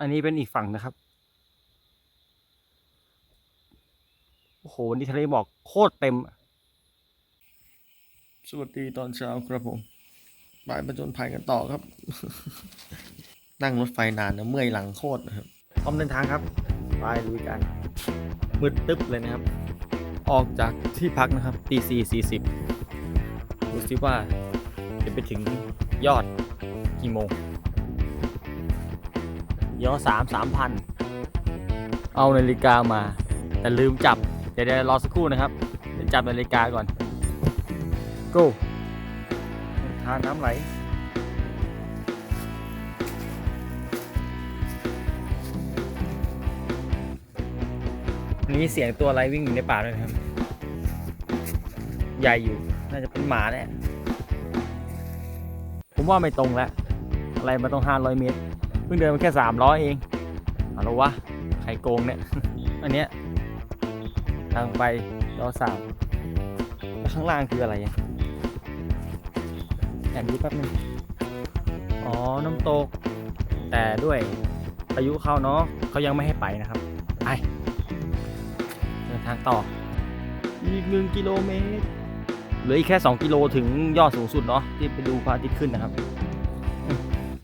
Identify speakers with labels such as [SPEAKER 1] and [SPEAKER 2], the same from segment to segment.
[SPEAKER 1] อันนี้เป็นอีกฝั่งนะครับ โอ้โหวันนี่ทะเลหมอกโคตรเต็ม
[SPEAKER 2] สวัสดีตอนเช้าครับผมบ่ายประจนภัยกันต่อครับ นั่งรถไฟนานนะเมื่อยหลังโคตรนะครับ
[SPEAKER 1] พร้อมเดินทางครับ ไปลุยกัน มืดตึ๊บเลยนะครับ ออกจากที่พักนะครับตีสี่สี่สิบดูซิว่าจะไปถึงยอดกี่โมง ยอดสามสามพันเอานาฬิกามา แต่ลืมจับ เดี๋ยวเดี๋ยวรอสักครู่นะครับเดี๋ยวจับนาฬิกาก่อน go ทานน้ำไหลมีเสียงตัวอะไรวิ่งอยู่ในป่าด้วยนะครับ ใหญ่อยู่ น่าจะเป็นหมาแน่ผมว่าไม่ตรงแล้ว อะไรมาต้องห้าร้อยเมตรเพิ่งเดินมาแค่สามร้อยเองเอาละวะใครโกงเนี่ย อันเนี้ยทางไปรอสามแล้วข้างล่างคืออะไรอะแอบดูแป๊บนึงอ๋อ น้ำตก แต่ด้วยพายุเขาเนาะเขายังไม่ให้ไปนะครับ ไปเดินทางต่อ อีกหนึ่งกิโลเมตร เหลืออีกแค่ 2 กิโลถึงยอดสูงสุดเนาะที่ไปดูพระอาทิตย์ขึ้นนะครับ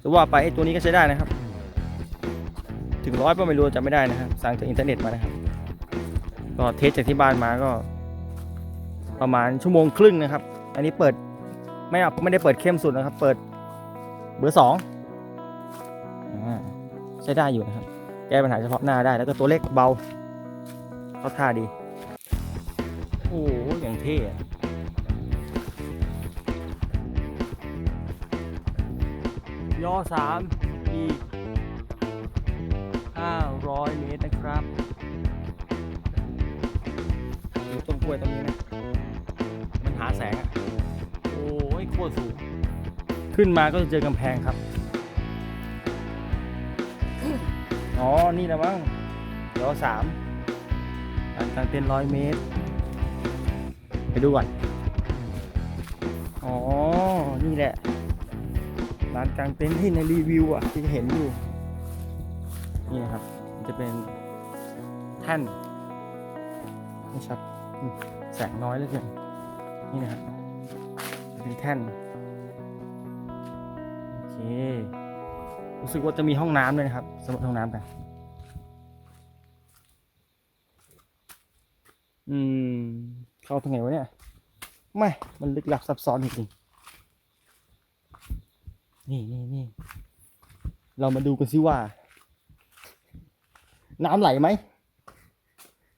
[SPEAKER 1] จะว่าไปไอ้ตัวนี้ก็ใช้ได้นะครับ ถึงร้อยก็ไม่รู้จำไม่ได้นะครับ สั่งจากอินเทอร์เน็ตมานะครับ ก็เทสจากที่บ้านมาก็ ประมาณชั่วโมงครึ่งนะครับ อันนี้เปิดไม่ไม่ได้เปิดเข้มสุดนะครับ เปิดเบอร์สองใช้ได้อยู่นะครับ แก้ปัญหาเฉพาะหน้าได้แล้วก็ตัวเล็กเบาเขาท่าดี โอ้โหอย่างเท่ ย่อสามอีกห้าร้อยเมตรนะครับดูต้นกล้วยต้นนี้นะ มันหาแสงอะโอ้ยโคตรสูง ขึ้นมาก็จะเจอกำแพงครับ อ๋อ นี่นะมั้งย่อสามลานกลางเต็นท์ร้อยเมตร ไปดูก่อน อ๋อ นี่แหละ ลานกลางเต็นท์ที่ในรีวิวอะที่เห็นอยู่นี่นะครับจะเป็นแท่นไม่ชัดแสงน้อยเลือเกินนี่นะครับเป็นแท่นโอเครู้สึกว่าจะมีห้องน้ำด้วยนะครับสำหรับห้องน้ำกัน อืม เข้าทางไหนวะเนี่ย ไม่ มันลึกลับซับซ้อนจริง นี่นี่นี่เรามาดูกันสิว่า น้ำไหลไหม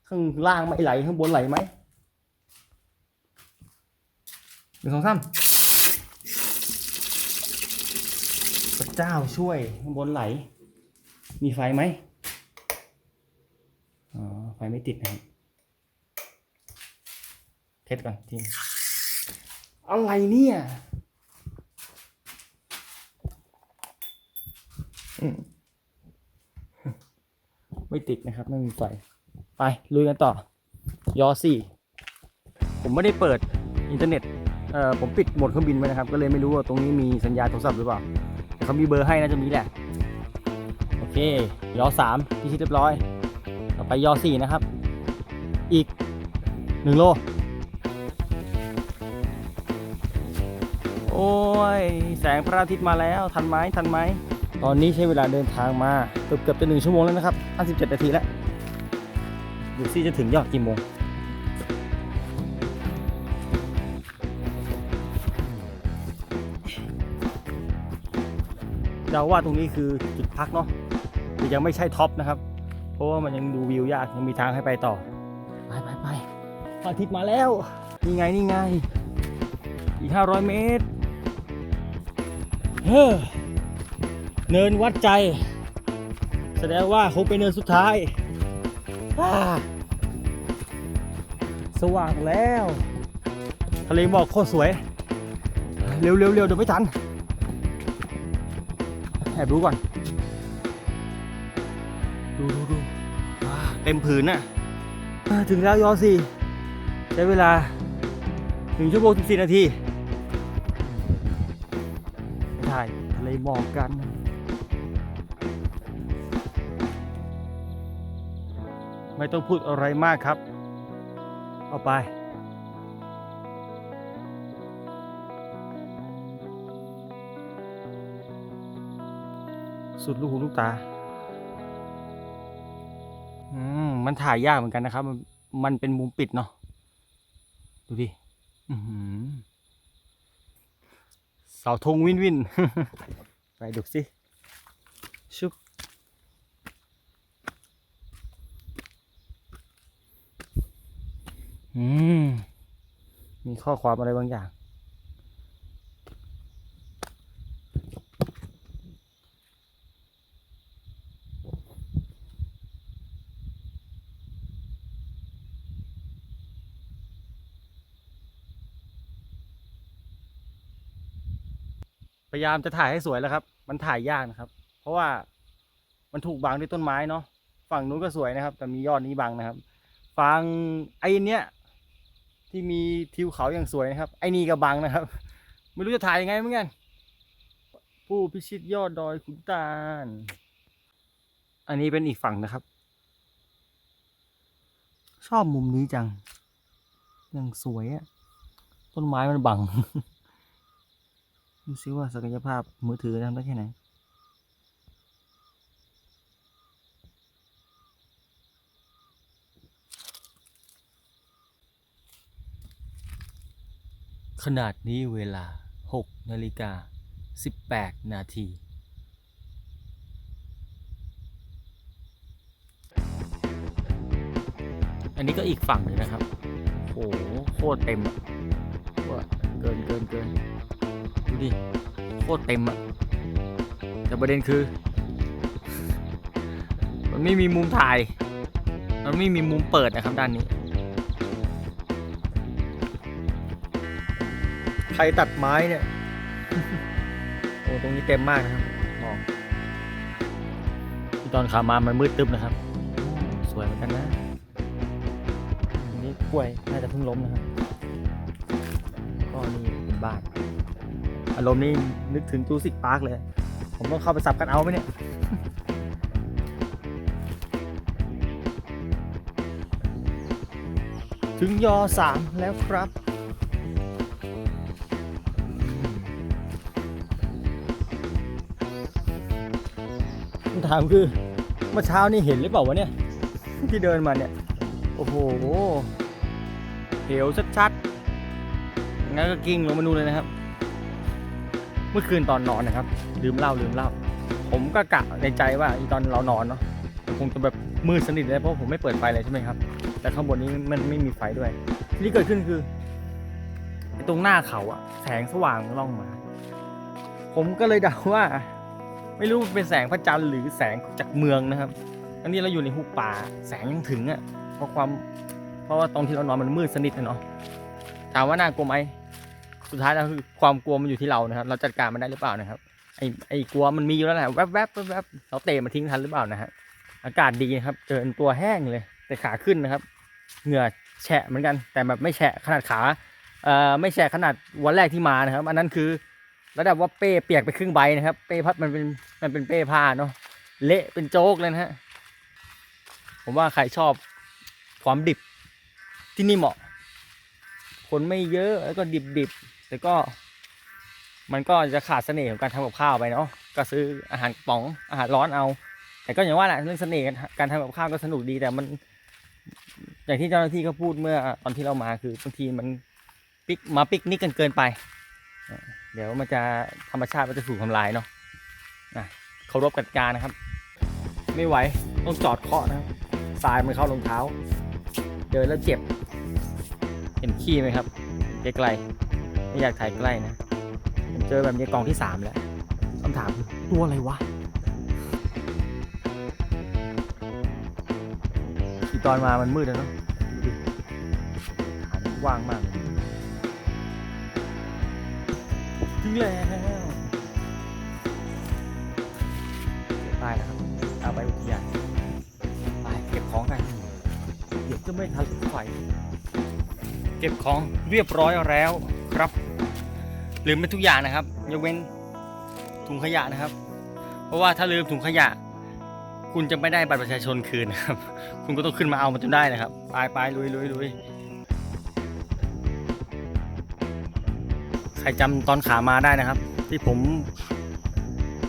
[SPEAKER 1] ข้างล่างไม่ไหลข้างบนไหลไหมหนึ่งสองสามพระเจ้าช่วยข้างบนไหล มีไฟไหมอ๋อไฟไม่ติดนะเทสก่อนทีอะไรเนี่ยอืม ไม่ติดนะครับไม่มีไฟ ไปลุยกันต่อ ยอสี่ผมไม่ได้เปิดอินเทอร์เน็ตเอ่อผมปิดโหมดเครื่องบินไว้นะครับ ก็เลยไม่รู้ว่าตรงนี้มีสัญญาณโทรศัพท์หรือเปล่า แต่เขามีเบอร์ให้น่าจะมีแหละ โอเค ยอสามพิชิตเรียบร้อย ต่อไปยอสี่นะครับ อีกหนึ่งโล โอ้ย แสงพระอาทิตย์มาแล้ว ทันไหมทันไหม ตอนนี้ใช้เวลาเดินทางมาเกือบเกือบจะหนึ่งชั่วโมงแล้วนะครับ57นาทีแล้วดูซี่จะถึงยอดกี่โมงเดาว่าตรงนี้คือจุดพักเนาะแต่ยังไม่ใช่ท็อปนะครับ เพราะว่ามันยังดูวิวยากยังมีทางให้ไปต่อ ไปไปไปอาทิตย์มาแล้ว นี่ไงนี่ไง อีก 500 เมตร เฮ้อ เนินวัดใจ แสดงว่าคงเป็นเนินสุดท้ายอ่าสว่างแล้ว ทะเลหมอกโคตรสวย เร็วเร็วเร็วเดี๋ยวไม่ทัน แอบดูก่อน ดูดูดูว้าเต็มผืนน่ะอ่าถึงแล้วยอสี่ใช้เวลาหนึ่งชั่วโมงสิบสี่นาที ถ่ายทะเลหมอกกัน ไม่ต้องพูดอะไรมากครับ เอาไป สุดลูกหูลูกตา อืม มันถ่ายยากเหมือนกันนะครับ มันมันเป็นมุมปิดเนาะ ดูดิเสาธงวินวิน ไปดูสิ ชุบ อืม มีข้อความอะไรบางอย่าง พยายามจะถ่ายให้สวยแล้วครับ มันถ่ายยากนะครับ เพราะว่ามันถูกบังด้วยต้นไม้เนาะ ฝั่งนู้นก็สวยนะครับ แต่มียอดนี้บังนะครับ ฝั่งไอ้เนี้ย ที่มีทิวเขาอย่างสวยนะครับ ไอ้นี่ก็บังนะครับ ไม่รู้จะถ่ายยังไงเหมือนกัน ผู้พิชิตยอดดอยขุนตาล อันนี้เป็นอีกฝั่งนะครับ ชอบมุมนี้จังยังสวยอะต้นไม้มันบัง ดูซิว่าศักยภาพมือถือทำได้แค่ไหน นาดนี้เวลา 6 นาฬิกา 18 นาทีอันนี้ก็อีกฝั่งหนึ่งนะครับ โอ้โห โคตรเต็มอะว่าเกินเกินเกินดูดิ โคตรเต็มอะแต่ประเด็นคือ มันไม่มีมุมถ่าย มันไม่มีมุมเปิดนะครับด้านนี้ ครตัดไม้เนี่ย โอ้ตรงนี้เต็มมากนะครับมองที่ตอนขามามันมืดตึ๊บนะครับ สวยเหมือนกันนะอันนี้กล้วยน่าจะเพิ่งล้มนะครับก็นี่เป็นบ้านอารมณ์นี้นึกถึงจูสิกพาร์คเลย ผมต้องเข้าไปสับกันเอาไหมเนี่ยถึงยอสามแล้วครับ ถามคือเมื่อเช้านี่เห็นหรือเปล่าวะเนี่ย ที่เดินมาเนี่ย โอ้โหเหวชัดๆงั้นก็กิ้งลงมาดูเลยนะครับ เมื่อคืนตอนนอนนะครับ ลืมเหล้าลืมเหล้าผมก็กะในใจว่าอีตอนเรานอนเนาะคงจะแบบมืดสนิทเลยเพราะผมไม่เปิดไฟเลยใช่ไหมครับ แต่ข้างบนนี้มันไม่มีไฟด้วย ที่เกิดขึ้นคือตรงหน้าเขาอะแสงสว่างล่องมา ผมก็เลยเดาว่า ไม่รู้เป็นแสงพระจันทร์หรือแสงจากเมืองนะครับ อันนี้เราอยู่ในหุบป่าแสงยังถึงอะเพราะความเพราะว่าตรงที่เรานอนมันมืดสนิทนะเนาะถามว่าน่ากลัวไหมสุดท้ายแล้วคือความกลัวมันอยู่ที่เรานะครับ เราจัดการมันได้หรือเปล่านะครับไอ้ไอ้กลัวมันมีอยู่แล้วแหละแวบๆแวบแวบเราเตะมันทิ้งทันหรือเปล่านะฮะอากาศดีครับเจอตัวแห้งเลยแต่ขาขึ้นนะครับ เหงื่อแฉะเหมือนกัน แต่แบบไม่แฉะขนาดขาเอ่อไม่แฉะขนาดวันแรกที่มานะครับ อันนั้นคือ ระดับว่าเป้เปียกไปครึ่งใบนะครับ เป้พัดมันเป็นมันเป็นเป้ผ้าเนาะเละเป็นโจ๊กเลยนะฮะผมว่าใครชอบความดิบที่นี่เหมาะ คนไม่เยอะแล้วก็ดิบดิบๆแต่ก็ มันก็จะขาดเสน่ห์ของการทำกับข้าวไปเนาะก็ซื้ออาหารป๋องอาหารร้อนเอา แต่ก็อย่างว่าแหละเรื่องเสน่ห์การทำกับข้าวก็สนุกดีแต่มัน อย่างที่เจ้าหน้าที่เขาพูดเมื่อตอนที่เรามาคือบางทีมันปิกมาปิกนิกกันเกินไป เดี๋ยวมันจะธรรมชาติมันจะถูกทำลายเนาะนะเคารพกติกานะครับ ไม่ไหวต้องจอดเคาะนะครับทรายมันเข้ารองเท้า เดินแล้วเจ็บ เห็นขี้ไหมครับไกลๆไม่อยากถ่ายใกล้นะผมเจอแบบนี้กองที่สามแล้วคำถามคือตัวอะไรวะที่ตอนมามันมืดแล้วเนาะดูดิฐานกว้างมาก งแล้วเดี๋ยวไปแล้วครับเอาไปอุทยานไปเก็บของกันเดี๋ยวจะไม่ทันถไฟเก็บของเรียบร้อยแล้วครับลืมไปทุกอย่างนะครับยกเว้นถุงขยะนะครับ เพราะว่าถ้าลืมถุงขยะ คุณจะไม่ได้บัตรประชาชนคืนนะครับ คุณก็ต้องขึ้นมาเอามันจนได้นะครับ ไปไปลุยลุยลุย ใครจำตอนขามาได้นะครับ ที่ผม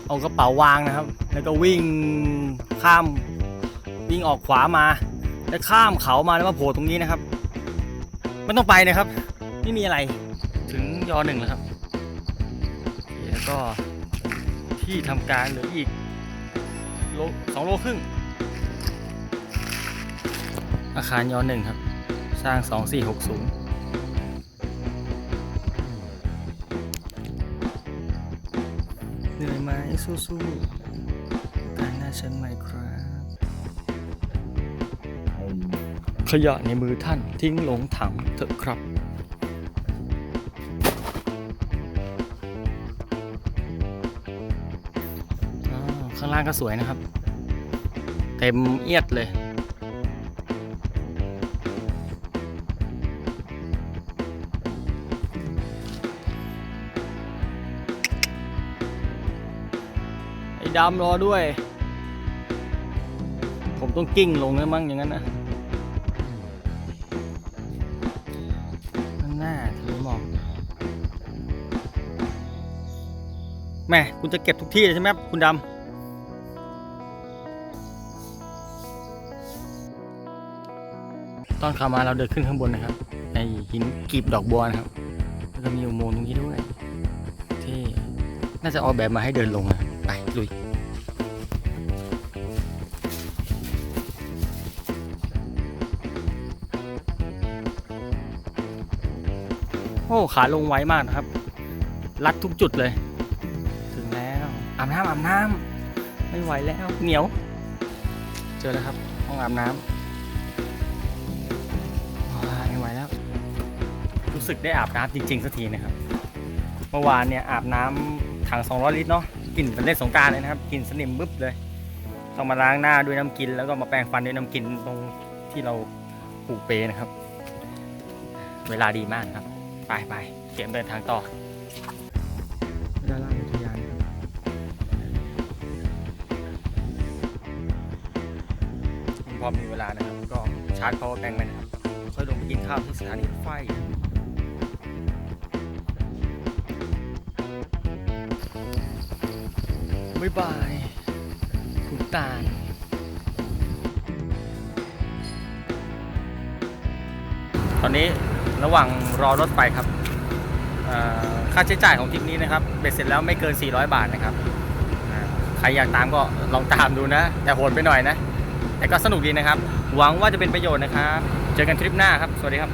[SPEAKER 1] เอากระเป๋าวางนะครับ แล้วก็วิ่งข้ามวิ่งออกขวามา แล้วข้ามเขามาแล้วมาโผล่ตรงนี้นะครับไม่ต้องไปนะครับ ไม่มีอะไรถึงยอหนึ่งแล้วครับแล้วก็ที่ทำการเหลืออีกโลสองโลครึ่ง อาคารยอหนึ่งครับ สร้าง 2460 เหนื่อยไหมสู้ๆการหน้าฉันใหม่ครับ ขยะในมือท่านทิ้งลงถังเถอะครับ ข้างล่างก็สวยนะครับ เต็มเอียดเลย ไอ้ดำรอด้วย ผมต้องกิ้งลงแล้วมั้งอย่างนั้นนะนั่นหน้าทะเลหมอกแม่คุณจะเก็บทุกที่เลยใช่ไหมคุณดำตอนขามาเราเดินขึ้นข้างบนนะครับ ในหินกีบดอกบัวนะครับแล้วก็มีอุโมงค์ตรงนี้ด้วย ที่น่าจะออกแบบมาให้เดินลงนะ ไปลุยโอ้ขาลงไวมากนะครับ รัดทุกจุดเลย ถึงแล้วอาบน้ำอาบน้ำไม่ไหวแล้วเหนียว เจอแล้วครับห้องอาบน้ำไม่ไหวแล้ว รู้สึกได้อาบน้ำจริงๆสักทีนะครับ เมื่อวานเนี่ยอาบน้ำถัง 200 ลิตรเนาะ ลิ่นเป็นเล่นสงการเลยนะครับกลิ่นสนิมบึ๊บเลย ต้องมาล้างหน้าด้วยน้ำกิน แล้วก็มาแปรงฟันด้วยน้ำกินตรงที่เราผูกเปนะครับ เวลาดีมากครับ ไปไปเตรียมเดินทางต่อด้านล่างอุทยานพอมีเวลานะครับ ก็ชาร์จ power bank ไปนะครับค่อยลงไปกินข้าวที่สถานีรถไฟ บ๊ายบายคุณตาลตอนนี้ระหว่างรอรถไฟครับค่าใช้จ่ายของทริปนี้นะครับเบ็ดเสร็จแล้วไม่เกิน 400 บาทนะครับใครอยากตามก็ลองตามดูนะ แต่โหดไปหน่อยนะ แต่ก็สนุกดีนะครับ หวังว่าจะเป็นประโยชน์นะครับ เจอกันทริปหน้าครับ สวัสดีครับ